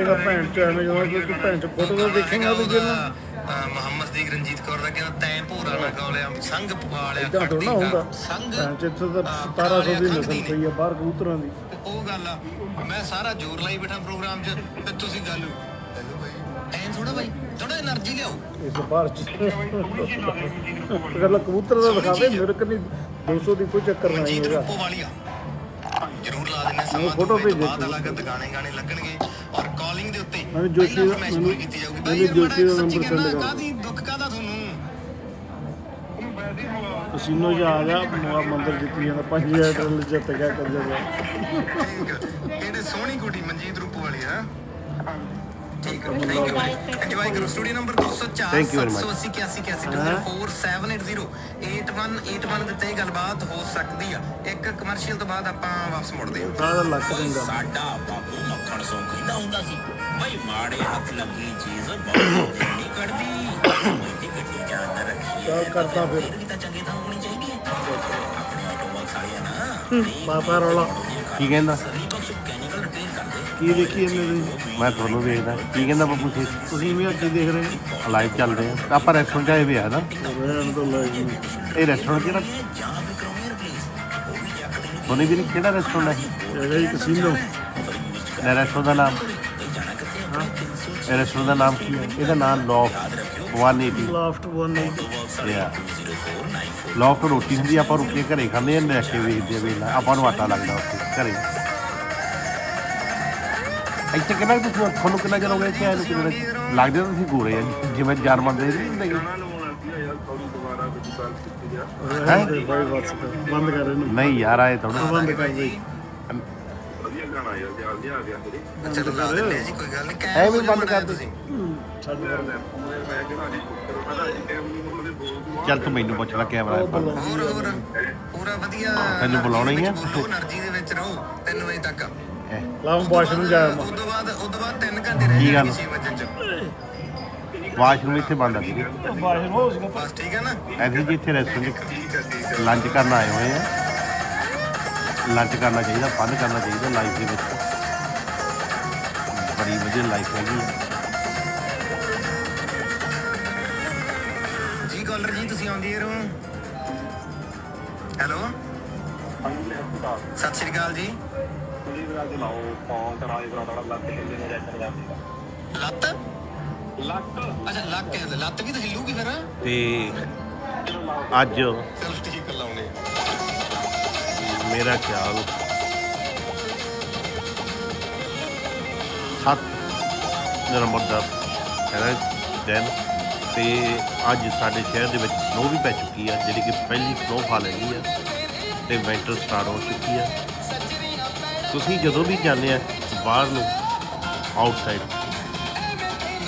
ਇਹਦਾ ਭੈਣ ਚ ਐਵੇਂ ਜਦੋਂ ਕਿ ਤੂੰ ਭੈਣ ਚ ਫੋਟੋ ਤਾਂ ਦੇਖੇਗਾ ਵੀ ਜਿਹਨੂੰ ਮੁਹੰਮਦ ਸਦੀਕ ਰਣਜੀਤ ਕੌਰ ਦਾ ਕਹਿੰਦਾ ਤੈਂ ਭੋਰਾ ਨਾ ਗੋਲਿਆ ਸੰਗ ਪਵਾ ਲਿਆ ਇਦਾਂ ਥੋੜਾ ਹੁੰਦਾ। ਸੰਗ। ਭੈਣ ਚ ਇੱਥੇ ਤਾਂ 1700 ਦੀ ਨਸਲ ਪਈ ਆ ਬਾਹਰ ਕਬੂਤਰਾਂ ਦੀ। ਉਹ ਗੱਲ ਆ ਮੈਂ ਸਾਰਾ ਜ਼ੋਰ ਲਾਈ ਬੈਠਾ ਪ੍ਰੋਗਰਾਮ 'ਚ ਤੇ ਤੁਸੀਂ ਗੱਲ ਐਂ ਥੋੜਾ ਬਾਈ ਥੋੜਾ એનર્ਜੀ ਲਿਆਓ। ਇਸ ਬਾਹਰ ਚ। ਗੱਲ ਕਬੂਤਰ ਦਾ ਦਿਖਾਵੇ ਮਿਰਕ ਨਹੀਂ 200 ਦੀ ਕੋਈ ਚੱਕਰ ਨਹੀਂ ਹੈਗਾ। ਜਰੂਰ ਲਾ ਦਿੰਨੇ ਸਮਾਂ ਫੋਟੋ ਭੇਜੇ ਬਾਅਦ ਅਲੱਗ ਗਾਣੇ ਗਾਣੇ ਲੱਗਣਗੇ। ਦੇ ਉੱਤੇ। ਮੈਨੂੰ ਜੋਸ਼ੀ ਦਾ- ਮੈਨੂੰ- ਕੀਤੀ ਜਾਊਗੀ। ਬਾਈ ਮੈਨੂੰ ਜੋਸ਼ੀ ਦਾ send ਕਹਿੰਦਾ, ਕਰ। ਕਾਹਦੀ ਦੁੱਖ ਕਾਹਦਾ ਤੁਹਾਨੂੰ? ਕਸੀਨੋ ਜਾ ਆ ਗਿਆ ਮੋਆ ਮੰਦਰ ਜਿੱਤੀ ਜਾਂਦਾ 5000 ਟਰਲ ਜਿੱਤ ਗਿਆ ਕਰ ਜਾਂਦਾ ਕਿਹੜੇ ਸੋਹਣੀ ਕੁੜੀ ਮਨਜੀਤ ਰੂਪੋ ਵਾਲੀ ਹੈ ਠੀਕ ਹੈ ਥੈਂਕ ਯੂ ਇੰਜੋਏ ਕਰੋ। Studio number 204 Thank you very much. 781 8181 ਦਿੱਤੇ ਗੱਲਬਾਤ ਹੋ ਸਕਦੀ ਆ। ਇੱਕ ਕਮਰਸ਼ੀਅਲ ਤੋਂ ਬਾਅਦ ਆਪਾਂ ਵਾਪਸ ਮੁੜਦੇ ਹਾਂ। ਸਾਰਾ ਲੱਕ ਦਿੰਦਾ ਸਾਡਾ ਬਾਪੂ ਮੱਖਣ ਸੌ ਕਹਿੰਦਾ ਹੁੰਦਾ ਸੀ। ਬਈ ਮਾੜੇ ਹੱਥ ਲੱਗੀ ਚੀਜ਼ ਬਹੁਤ ਨਹੀਂ ਕੱਢਦੀ। ਇਹਦੀ ਗੱਡੀ ਜਾਨ ਰੱਖੀ ਚੱਲ ਕਰਦਾ ਫਿਰ। ਵੀ ਤਾਂ ਚੰਗੇ ਤਾਂ ਹੋਣੀ ਚਾਹੀਦੀ ਹੈ। ਆਪਣੇ ਆਟੋ ਬਾਕਸ ਵਾਲਿਆ ਨਾ। ਪਾਪਾ ਰੌਲਾ। ਕੀ ਕਹਿੰਦਾ? ਕੀ ਦੇਖੀ ਜਾਂਦੇ ਤੁਸੀਂ? ਮੈਂ ਤੁਹਾਨੂੰ ਵੇਖਦਾ ਕੀ ਕਹਿੰਦਾ ਬੱਬੂ ਜੀ? ਤੁਸੀਂ ਵੀ ਅੱਗੇ ਦੇਖ ਰਹੇ ਲਾਈਵ ਚੱਲਦੇ ਆ ਆਪਾਂ ਰੈਸਟੋਰੈਂਟ ਆਏ ਹੋਏ ਆ ਨਾ। ਹੋ ਰਹਿਣ ਤੋਂ ਲੈ ਜੀ ਇਹ ਰੈਸਟੋਰੈਂਟ ਕਿਹੜਾ? ਵੀ ਸੋਨੀ ਵੀਰ ਕਿਹੜਾ ਰੈਸਟੋਰੈਂਟ ਹੈ? ਹੈਗਾ ਜੀ ਕਸੀਨੋ ਇਹ ਰੈਸਟੋਰੈਂਟ ਦਾ ਨਾਮ। ਇਹ ਰੈਸਟੋਰੈਂਟ ਦਾ ਨਾਮ ਕੀ ਹੈ? ਇਹਦਾ ਨਾਮ ਲੌਫ 180 ਲਾਫਟ 180 ਯਾ ਲੌਫ ਰੋਟੀ ਹੁੰਦੀ ਆ, ਆਪਾਂ ਰੁੱਕੇ ਘਰੇ ਖਾਂਦੇ ਆ ਲੈ ਕੇ ਵੇਖਦੇ ਆ ਵੇਲਾ। ਆਪਾਂ ਨੂੰ ਆਟਾ ਲੱਗਦਾ ਉੱਥੇ ਘਰੇ। ਇੱਥੇ ਕਿੰਨਾ ਕੁ ਤੁਸੀਂ ਤੁਹਾਨੂੰ ਕਿੰਨਾ ਚਿਰ ਹੋ ਗਿਆ ਇੱਥੇ ਆਏ ਲੱਗਦੇ ਤੁਸੀਂ ਗੋਰੇ ਆ ਜਿਵੇਂ ਜਰਮਨ ਬੰਦੇ ਨਹੀਂ ਹੁੰਦੇ ਗੇ। ਨਹੀਂ ਯਾਰ ਆਏ ਥੋੜਾ ਬੰਦ ਕਰ ਬਈ ਚਲੋ ਲਾ ਦਿੰਦੇ ਆ ਜੀ ਕੋਈ ਗੱਲ ਨਹੀਂ। ਐਵੇਂ ਬੰਦ ਕਰ ਤੁਸੀਂ। ਛੱਡ ਚੱਲ ਤੂੰ ਮੈਨੂੰ ਪੁੱਛ ਲੈ ਕੈਮਰਾ ਹੈ ਬੰਦ। ਹੋਰ ਹੋਰ। ਪੂਰਾ ਵਧੀਆ ਤੈਨੂੰ ਬੁਲਾਉਣਾ ਹੀ ਆ? ਐਨਰਜੀ ਦੇ ਵਿੱਚ ਰਹੋ 3 ਵਜੇ ਲਾਉਂ ਵਾਸ਼ਰੂਮ ਜਾਇਆ ਮੈਂ। ਉਸ ਤੋਂ ਬਾਅਦ ਉਸ ਤੋਂ ਬਾਅਦ 3 ਘੰਟੇ ਰਹਿ ਕੀ ਗੱਲ? ਜਾਣਗੇ 6 ਵਜੇ ਚ। ਵਾਸ਼ਰੂਮ ਇੱਥੇ ਬੰਦ ਆ ਜੀ। ਵਾਸ਼ਰੂਮ ਹੋ ਸੀਗਾ ਬਸ ਠੀਕ ਹੈ ਨਾ? ਅਸੀਂ ਜੀ ਇੱਥੇ ਰੈਸਟੋਰੈਂਟ ਲੰਚ ਕਰਨ ਆਏ ਹੋਏ ਆ। ਲੰਚ ਕਰਨਾ ਚਾਹੀਦਾ ਫਨ ਕਰਨਾ ਚਾਹੀਦਾ ਲਾਈਫ ਦੇ ਵਿੱਚ। ਬੜੀ ਵਧੀਆ ਲਾਈਫ ਹੈਗੀ ਆ। ਜੀ ਕਾਲਰ ਜੀ ਤੁਸੀਂ ਆਉਂਦੀ ਰਹੋ ਹੈਲੋ ਸਤਿ ਸ਼੍ਰੀ ਅਕਾਲ ਜੀ। ਲੱਤ ਲੱਕ ਅੱਛਾ ਲੱਕ ਹੈ ਲੱਤ ਵੀ ਤਾਂ ਹਿੱਲੂਗੀ ਫਿਰ। ਤੇ ਅੱਜ ਚਲ ਠੀਕ ਲਾਉਣੇ। ਮੇਰਾ ਖਿਆਲ ਸੱਤ ਨਵੰਬਰ ਦਾ ਹੈ ਦਿਨ। ਤੇ ਅੱਜ ਸਾਡੇ ਸ਼ਹਿਰ ਦੇ ਵਿੱਚ ਸਨੋ ਵੀ ਪੈ ਚੁੱਕੀ ਆ ਜਿਹੜੀ ਕਿ ਪਹਿਲੀ ਸਨੋਫਾਲ ਹੈਗੀ ਆ ਤੇ ਵਿੰਟਰ ਸਟਾਰਟ ਹੋ ਚੁੱਕੀ ਆ। ਤੁਸੀਂ ਜਦੋਂ ਵੀ ਜਾਂਦੇ ਆ, ਬਾਹਰ ਨੂੰ ਆਊਟਸਾਈਡ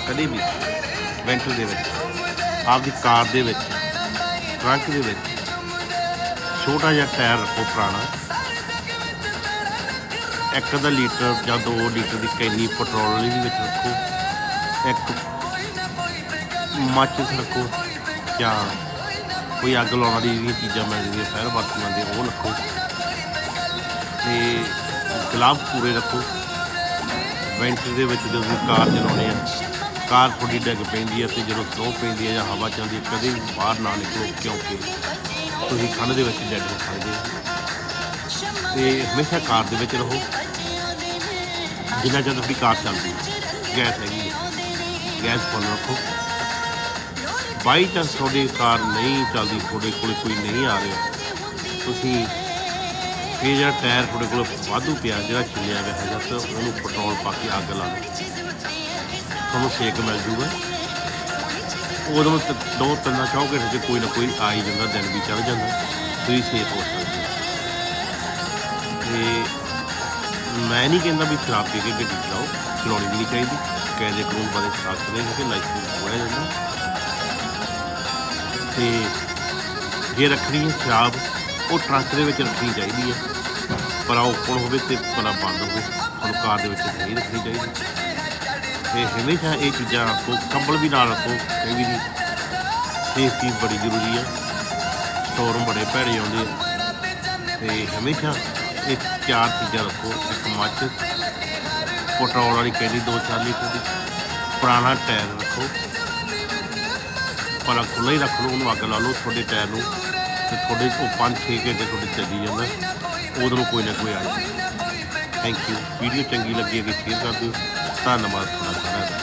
ਕਦੇ ਵੀ ਵਿੰਟਰ ਦੇ ਵਿੱਚ, ਆਪਦੀ ਕਾਰ ਦੇ ਵਿੱਚ, ਟਰੰਕ ਦੇ ਵਿੱਚ, ਛੋਟਾ ਜਿਹਾ ਟਾਇਰ ਰੱਖੋ ਪੁਰਾਣਾ। ਇੱਕ ਅੱਧਾ ਲੀਟਰ ਜਾਂ 2 ਲੀਟਰ ਦੀ ਕੈਨੀ ਪੈਟਰੋਲ ਵਾਲੀ ਵੀ ਵਿੱਚ ਰੱਖੋ। ਇੱਕ ਮਾਚਿਸ ਰੱਖੋ, ਜਾਂ ਕੋਈ ਅੱਗ ਲਾਉਣ ਵਾਲੀ ਜਿਹੜੀਆਂ ਚੀਜ਼ਾਂ ਮਿਲਦੀਆਂ ਫਾਇਰ ਵਰਤਮਾਨ ਦੇ ਉਹ ਰੱਖੋ। ਤੇ ਗਲਾਵ ਪੂਰੇ ਰੱਖੋ। ਵੈਂਟਰ ਦੇ ਵਿੱਚ ਜਦੋਂ ਤੁਸੀਂ ਕਾਰ ਚਲਾਉਂਦੇ ਆ ਕਾਰ ਥੋੜੀ ਡਿੱਗ ਪੈਂਦੀ ਹੈ ਤੇ ਜਦੋਂ ਸਨੋ ਪੈਂਦੀ ਹੈ ਜਾਂ ਹਵਾ ਚੱਲਦੀ ਹੈ, ਕਦੇ ਵੀ ਬਾਹਰ ਨਾ ਨਿਕਲੋ, ਕਿਉਂਕਿ ਤੁਸੀਂ ਠੰਡ ਦੇ ਵਿੱਚ ਡੈਡ ਹੋ ਸਕਦੇ ਹੋ। ਤੇ ਹਮੇਸ਼ਾ ਕਾਰ ਦੇ ਵਿੱਚ ਰਹੋ। ਜਿੰਨਾ ਚਿਰ ਤੁਹਾਡੀ ਕਾਰ ਚੱਲਦੀ ਹੈ, ਗੈਸ ਹੈਗੀ ਹੈ। ਗੈਸ ਫੁੱਲ ਰੱਖੋ। ਬਾਈ ਚਾਂਸ ਤੁਹਾਡੀ ਕਾਰ ਨਹੀਂ ਚੱਲਦੀ, ਤੁਹਾਡੇ ਕੋਲ ਕੋਈ ਨਹੀਂ ਆ ਰਿਹਾ। ਤੁਸੀਂ ਇਹ ਜਿਹੜਾ ਟਾਇਰ ਤੁਹਾਡੇ ਕੋਲ ਵਾਧੂ ਪਿਆ, ਜਿਹੜਾ ਛਿੱਲਿਆ ਗਿਆ ਹੈਗਾ ਤਾਂ ਉਹਨੂੰ ਪੈਟਰੋਲ ਪਾ ਕੇ ਅੱਗ ਲਾ ਲਓ ਤੁਹਾਨੂੰ ਸੇਕ ਮਿਲ ਜੂਗਾ। ਉਦੋਂ ਤ- ਦੋ ਤਿੰਨ ਚੌ ਘੰਟੇ ਕੋਈ ਨਾ ਕੋਈ ਆ ਹੀ ਜਾਂਦਾ, ਦਿਨ ਵੀ ਚੜ ਜਾਂਦਾ, ਤੁਸੀਂ ਸੇਫ ਹੋ ਸਕਦੇ ਤੇ ਮੈਂ ਨਹੀਂ ਕਹਿੰਦਾ ਵੀ ਸ਼ਰਾਬ ਪੀ ਕੇ ਗੱਡੀ ਚਲਾਓ, ਚਲਾਉਣੀ ਵੀ ਨਹੀਂ ਚਾਹੀਦੀ। ਕਾਇਦੇ ਕਾਨੂੰਨ ਬਾਰੇ ਸਖਤ ਨਹੀਂ ਕਿ ਲਾਇਸੈਂਸ ਹੋਇਆ ਜਾਂਦਾ ਤੇ ਜੇ ਰੱਖਣੀ ਹੈ ਸ਼ਰਾਬ, ਉਹ ਟਰੰਕ ਦੇ ਵਿੱਚ ਰੱਖਣੀ ਚਾਹੀਦੀ ਹੈ। ਪਰ ਉਹ ਓਪਨ ਹੋਵੇ ਤੇ ਭਲਾ ਬੰਦ ਹੋਵੇ ਤੁਹਾਨੂੰ ਕਾਰ ਦੇ ਵਿੱਚ ਨਹੀਂ ਰੱਖਣੀ ਚਾਹੀਦੀ। ਤੇ ਹਮੇਸ਼ਾ ਇਹ ਚੀਜ਼ਾਂ ਰੱਖੋ ਕੰਬਲ ਵੀ ਨਾਲ ਰੱਖੋ ਇਹ ਵੀ ਸੇਫਟੀ ਬੜੀ ਜ਼ਰੂਰੀ ਆ। ਸਟੋਰਮ ਬੜੇ ਭੈੜੇ ਆਉਂਦੇ ਆ। ਤੇ ਹਮੇਸ਼ਾ ਇਹ ਚਾਰ ਚੀਜ਼ਾਂ ਰੱਖੋ। ਇੱਕ ਮੱਚ ਪੈਟਰੋਲ ਵਾਲੀ ਕੈਨੀ 2-4 ਲੀਟਰ ਦੀ। ਪੁਰਾਣਾ ਟਾਇਰ ਰੱਖੋ। ਪਰ ਖੁੱਲ੍ਹਾ ਹੀ ਰੱਖ ਲਓ, ਉਹਨੂੰ ਅੱਗ ਲਾ ਲਓ, ਤੁਹਾਡੇ ਟਾਇਰ ਨੂੰ। ਤੇ ਤੁਹਾਡੇ ਉਹ 5-6 ਘੰਟੇ ਤੁਹਾਡੇ ਚੱਲੀ ਜਾਂਦਾ। ਉਧਰੋਂ ਕੋਈ ਨਾ ਕੋਈ ਆ ਜਾਂਦਾ ਥੈਂਕ ਯੂ ਵੀਡੀਓ ਚੰਗੀ ਲੱਗੀ ਹੈ ਕਿ ਸ਼ੇਅਰ ਕਰ ਦਿਓ। ਧੰਨਵਾਦ ਤੁਹਾਡਾ ਸਾਰਿਆਂ ਦਾ।